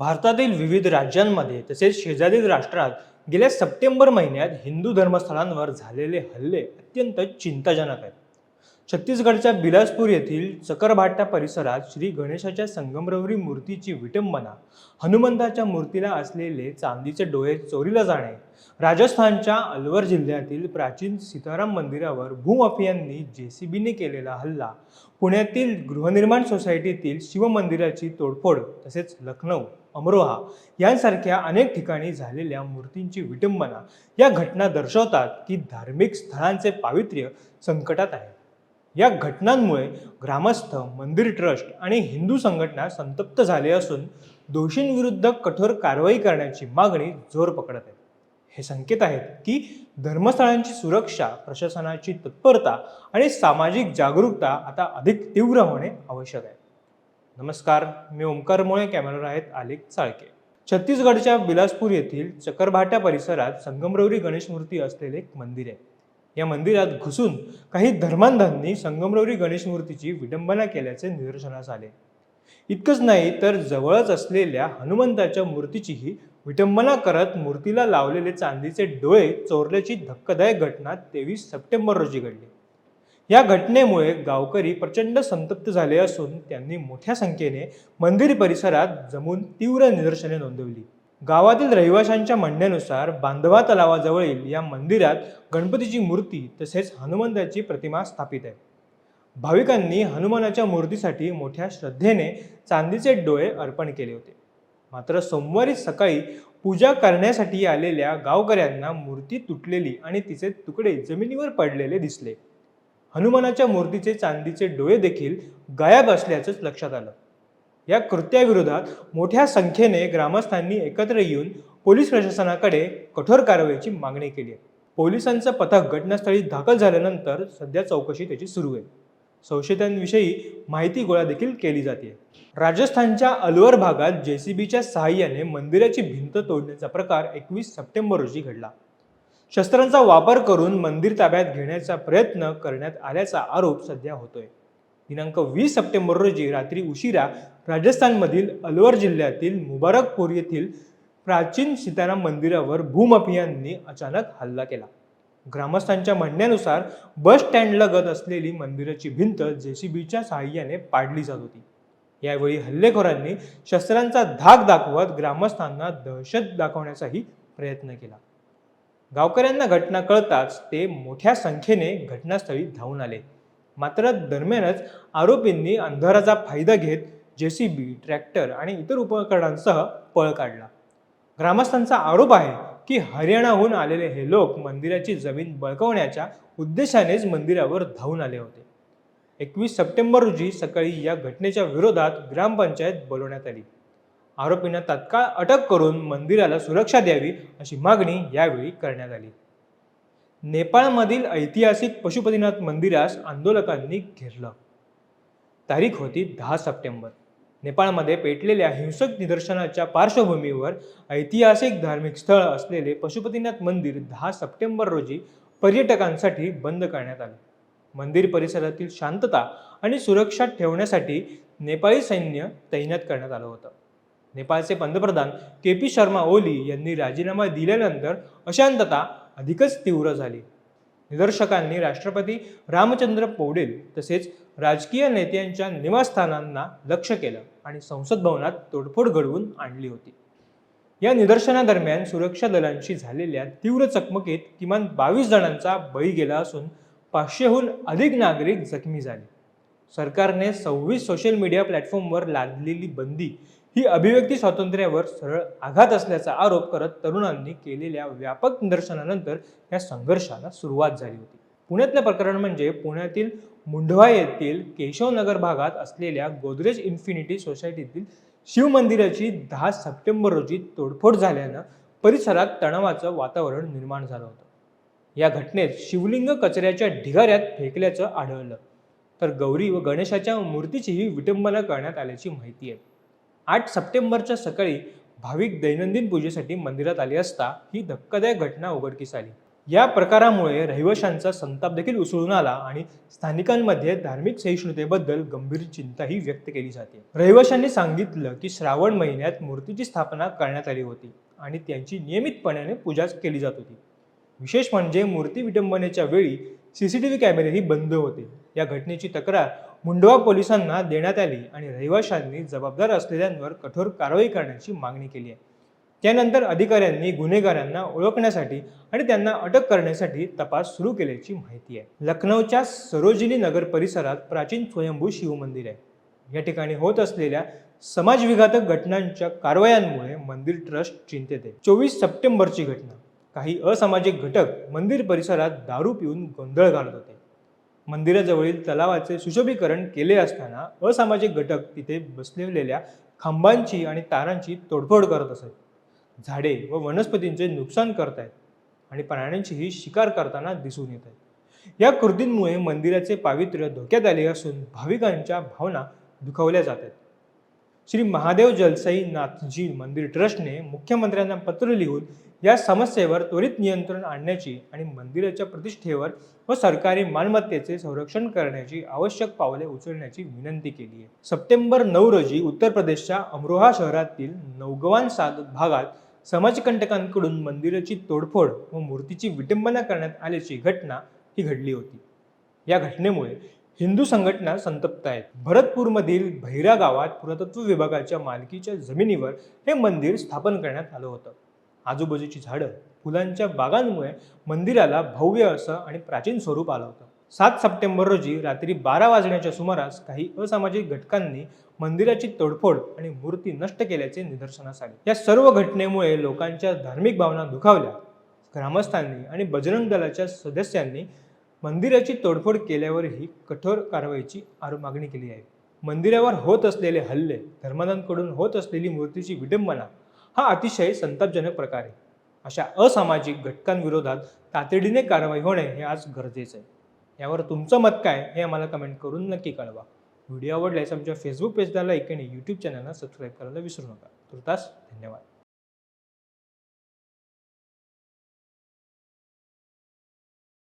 भारतातील विविध राज्यांमध्ये तसेच शेजारील राष्ट्रात गेल्या सप्टेंबर महिन्यात हिंदू धर्मस्थळांवर झालेले हल्ले अत्यंत चिंताजनक आहेत. छत्तीसगडच्या बिलासपूर येथील चकरभाटा परिसरात श्री गणेशाच्या संगमरवरी मूर्तीची विटंबना हनुमंताच्या मूर्तीला असलेले चांदीचे डोळे चोरीला जाणे राजस्थानच्या अलवर जिल्ह्यातील प्राचीन सीताराम मंदिरावर भूमाफियांनी जेसीबीने केलेला हल्ला पुण्यातील गृहनिर्माण सोसायटीतील शिवमंदिराची तोडफोड तसेच लखनौ अमरोहा यांसारख्या अनेक ठिकाणी झालेल्या मूर्तींची विटंबना या घटना दर्शवतात की धार्मिक स्थळांचे पावित्र्य संकटात आहे. या घटनांमुळे ग्रामस्थ मंदिर ट्रस्ट आणि हिंदू संघटना संतप्त झाले असून दोषींविरुद्ध कठोर कारवाई करण्याची मागणी जोर पकडत आहे. हे संकेत आहेत की धर्मस्थळांची सुरक्षा प्रशासनाची तत्परता आणि सामाजिक जागरूकता आता अधिक तीव्र होणे आवश्यक आहे. नमस्कार मी ओंकार मोळे कॅमेरा आहेत आलेख चाळके. छत्तीसगडच्या बिलासपूर येथील चकरभाटा परिसरात संगमरवरी गणेश मूर्ती असलेले एक मंदिर आहे. या मंदिरात घुसून काही धर्मांधांनी संगमरवरी गणेश मूर्तीची विडंबना केल्याचे निदर्शनास आले. इतकंच नाही तर जवळच असलेल्या हनुमंताच्या मूर्तीचीही विटंबना करत मूर्तीला लावलेले चांदीचे डोळे चोरल्याची धक्कादायक घटना तेवीस सप्टेंबर रोजी घडली. या घटनेमुळे गावकरी प्रचंड संतप्त झाले असून त्यांनी मोठ्या संख्येने मंदिर परिसरात जमून तीव्र निदर्शने नोंदवली. गावातील रहिवाशांच्या म्हणण्यानुसार बांधवा तलावाजवळील या मंदिरात गणपतीची मूर्ती तसेच हनुमंताची प्रतिमा स्थापित आहे. भाविकांनी हनुमानाच्या मूर्तीसाठी मोठ्या श्रद्धेने चांदीचे डोळे अर्पण केले होते. मात्र सोमवारी सकाळी पूजा करण्यासाठी आलेल्या गावकऱ्यांना मूर्ती तुटलेली आणि तिचे तुकडे जमिनीवर पडलेले दिसले. हनुमानाच्या मूर्तीचे चांदीचे डोळे देखील गायब असल्याचंच लक्षात आलं. या कृत्याविरोधात मोठ्या संख्येने ग्रामस्थांनी एकत्र येऊन पोलीस प्रशासनाकडे कठोर कारवाईची मागणी केली आहे. पोलिसांचं पथक घटनास्थळी दाखल झाल्यानंतर सध्या चौकशी त्याची सुरू आहे. संशयितांविषयी माहिती गोळा देखील केली जाते. राजस्थानच्या अलवर भागात जेसीबीच्या सहाय्याने मंदिराची भिंत तोडण्याचा प्रकार एकवीस सप्टेंबर रोजी घडला. शस्त्रांचा वापर करून मंदिर ताब्यात घेण्याचा प्रयत्न करण्यात आल्याचा आरोप सध्या होतोय. दिनांक वीस सप्टेंबर रोजी रात्री उशिरा राजस्थानमधील अलवर जिल्ह्यातील मुबारकपूर येथील प्राचीन सीताराम मंदिरावर भूमाफियांनी अचानक हल्ला केला. ग्रामस्थांच्या म्हणण्यानुसार बस स्टँडलगत असलेली मंदिराची भिंत जेसीबीच्या सहाय्याने पाडली जात होती. यावेळी हल्लेखोरांनी शस्त्रांचा धाक दाखवत ग्रामस्थांना दहशत दाखवण्याचाही प्रयत्न केला. गावकऱ्यांना घटना कळताच ते मोठ्या संख्येने घटनास्थळी धावून आले. मात्र दरम्यानच आरोपींनी अंधाराचा फायदा घेत जेसीबी ट्रॅक्टर आणि इतर उपकरणांसह पळ काढला. ग्रामस्थांचा आरोप आहे की हरियाणाहून आलेले हे लोक मंदिराची जमीन बळकवण्याच्या उद्देशानेच मंदिरावर धावून आले होते. एकवीस सप्टेंबर रोजी सकाळी या घटनेच्या विरोधात ग्रामपंचायत बोलवण्यात आली. आरोपींना तत्काळ अटक करून मंदिराला सुरक्षा द्यावी अशी मागणी यावेळी करण्यात आली. नेपाळमधील ऐतिहासिक पशुपतीनाथ मंदिरास आंदोलकांनी घेरलं. तारीख होती दहा सप्टेंबर. नेपाळमध्ये पेटलेल्या हिंसक निदर्शनाच्या पार्श्वभूमीवर ऐतिहासिक धार्मिक स्थळ असलेले पशुपतीनाथ मंदिर दहा सप्टेंबर रोजी पर्यटकांसाठी बंद करण्यात आले. मंदिर परिसरातील शांतता आणि सुरक्षा ठेवण्यासाठी नेपाळी सैन्य तैनात करण्यात आलं होतं. नेपाळचे पंतप्रधान के पी शर्मा ओली यांनी राजीनामा दिल्यानंतर अशांतता अधिकच तीव्र झाली. निदर्शकांनी राष्ट्रपती रामचंद्र पौडेल तसेच राजकीय नेत्यांच्या निवासस्थानांना लक्ष केलं आणि संसद भवनात तोडफोड घडवून आणली होती. या निदर्शनादरम्यान सुरक्षा दलांशी झालेल्या तीव्र चकमकीत किमान बावीस जणांचा बळी गेला असून पाचशेहून अधिक नागरिक जखमी झाले. सरकारने सव्वीस सोशल मीडिया प्लॅटफॉर्मवर लादलेली बंदी ही अभिव्यक्ती स्वातंत्र्यावर सरळ आघात असल्याचा आरोप करत तरुणांनी केलेल्या व्यापक निदर्शनानंतर या संघर्षाला सुरुवात झाली होती. पुण्यातलं प्रकरण म्हणजे पुण्यातील मुंढवा येथील केशवनगर भागात असलेल्या गोदरेज इन्फिनिटी सोसायटीतील शिवमंदिराची दहा सप्टेंबर रोजी तोडफोड झाल्यानं परिसरात तणावाचं वातावरण निर्माण झालं होतं. या घटनेत शिवलिंग कचऱ्याच्या ढिगाऱ्यात फेकल्याचं आढळलं. तर गौरी व गणेशाच्या मूर्तीचीही विटंबना करण्यात आल्याची माहिती आहे. आठ सप्टेंबरच्या सकाळी भाविक दैनंदिन पूजेसाठी मंदिरात आले असता ही धक्कादायक घटना उघडकीस आली. या प्रकारामुळे रहिवाशांचा संताप देखील उसळून आला आणि स्थानिकांमध्ये धार्मिक सहिष्णुतेबद्दल गंभीर चिंताही व्यक्त केली जाते. रहिवाशांनी सांगितलं की श्रावण महिन्यात मूर्तीची स्थापना करण्यात आली होती आणि त्यांची नियमितपणे पूजा केली जात होती. विशेष म्हणजे मूर्ती विटंबनेच्या वेळी सीसीटीव्ही कॅमेरेही बंद होते. या घटनेची तक्रार मुंडवा पोलिसांना देण्यात आली आणि रहिवाशांनी जबाबदार असलेल्यांवर कठोर कारवाई करण्याची मागणी केली आहे. त्यानंतर अधिकाऱ्यांनी गुन्हेगारांना ओळखण्यासाठी आणि त्यांना अटक करण्यासाठी तपास सुरू केल्याची माहिती आहे. लखनौच्या सरोजिनी नगर परिसरात प्राचीन स्वयंभू शिवमंदिर आहे. या ठिकाणी होत असलेल्या समाजविघातक घटनांच्या कारवायांमुळे मंदिर ट्रस्ट चिंतेत आहे. चोवीस सप्टेंबरची घटना. काही असामाजिक घटक मंदिर परिसरात दारू पिऊन गोंधळ घालत होते. मंदिराजवळील तलावाचे सुशोभीकरण केले असताना असामाजिक घटक तिथे बसलेल्या खांबांची आणि तारांची तोडफोड करत असत. झाडे व वनस्पतींचे नुकसान करतायत आणि प्राण्यांचीही शिकार करताना दिसून येत आहेत. या कृतींमुळे मंदिराचे पावित्र्य धोक्यात आले असून भाविकांच्या भावना दुखावल्या जात आहेत. श्री महादेव जलसाई नाथजी मंदिर ट्रस्टने मुख्यमंत्र्यांना पत्र लिहून या समस्येवर त्वरित नियंत्रण आणण्याची आणि मंदिराच्या प्रतिष्ठेवर व सरकारी मालमत्तेचे संरक्षण करण्याची आवश्यक पावले उचलण्याची विनंती केली आहे. सप्टेंबर नऊ रोजी उत्तर प्रदेशच्या अमरोहा शहरातील नौगवान साद भागात समाजकंटकांकडून मंदिराची तोडफोड व मूर्तीची विटंबना करण्यात आल्याची घटना ही घडली होती. या घटनेमुळे हिंदू संघटना संतप्त आहेत. भरतपूरमधील भैरा गावात पुरातत्व विभागाच्या मालकीच्या जमिनीवर हे मंदिर स्थापन करण्यात आलं होतं. आजूबाजूची झाडं फुलांच्या बागांमुळे मंदिराला भव्य असं आणि प्राचीन स्वरूप आलं होतं. सात सप्टेंबर रोजी रात्री बारा वाजण्याच्या सुमारास काही असामाजिक घटकांनी मंदिराची तोडफोड आणि मूर्ती नष्ट केल्याचे निदर्शनास आले. या सर्व घटनेमुळे लोकांच्या धार्मिक भावना दुखावल्या. ग्रामस्थांनी आणि बजरंग दलाच्या सदस्यांनी मंदिराची तोडफोड केल्यावरही कठोर कारवाईची आरो मागणी केली आहे. मंदिरावर होत असलेले हल्ले धर्मांकडून होत असलेली मूर्तीची विडंबना हा अतिशय संतापजनक प्रकार आहे. अशा असामाजिक घटकांविरोधात तातडीने कारवाई होणे हे आज गरजेचं आहे. यावर तुमचं मत काय हे आम्हाला कमेंट करून नक्की कळवा. व्हिडिओ आवडल्यास आमच्या फेसबुक पेजला लाईक आणि यूट्यूब चॅनलला सबस्क्राईब करायला विसरू नका. तुर्तास धन्यवाद.